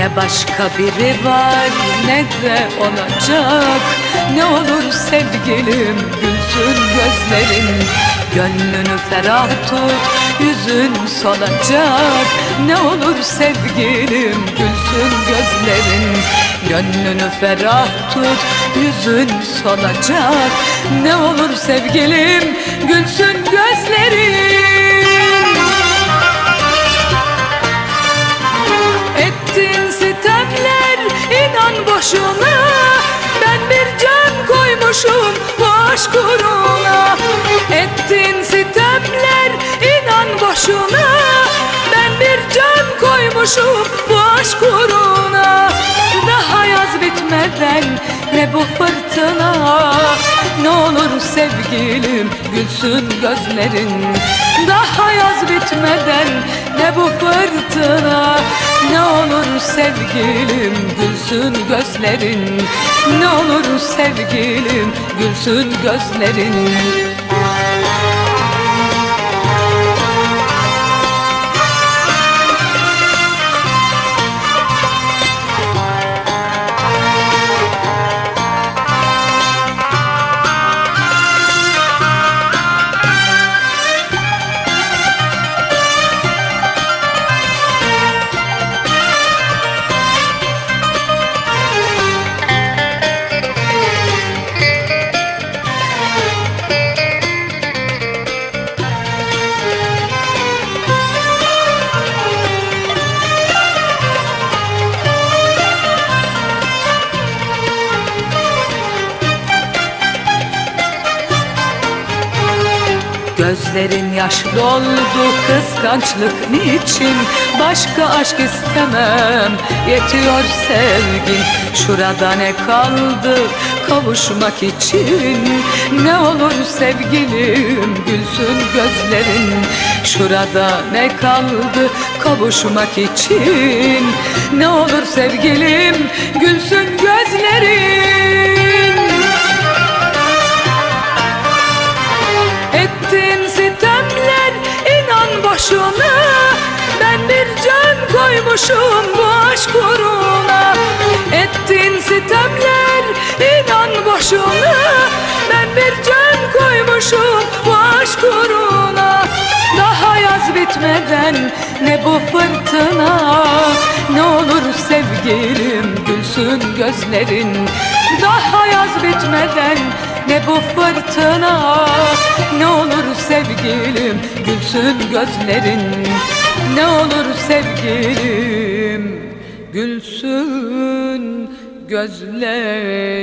Ne başka biri var ne de olacak Ne olur sevgilim gülsün gözlerin. Gönlünü ferah tut yüzün solacak. Ne olur sevgilim gülsün gözlerin. Gönlünü ferah tut yüzün solacak. Ne olur sevgilim gülsün gözlerin koymuşum bu aşk uğruna Daha yaz bitmeden ne bu fırtına. Ne olur sevgilim gülsün gözlerin. Daha yaz bitmeden ne bu fırtına. Ne olur sevgilim gülsün gözlerin. Ne olur sevgilim gülsün gözlerin Gözlerin yaş doldu kıskançlık niçin? Başka aşk istemem yetiyor sevgin. Şurada ne kaldı kavuşmak için? Ne olur sevgilim gülsün gözlerin. Şurada ne kaldı kavuşmak için? Ne olur sevgilim gülsün gözlerin koymuşum bu aşk Ettin sitemler inan boşuna. Ben bir can koymuşum bu aşk Daha yaz bitmeden ne bu fırtına. Ne olur sevgilim gülsün gözlerin. Daha yaz bitmeden ne bu fırtına. Ne olur sevgilim gülsün gözlerin Ne olur sevgilim gülsün gözlerin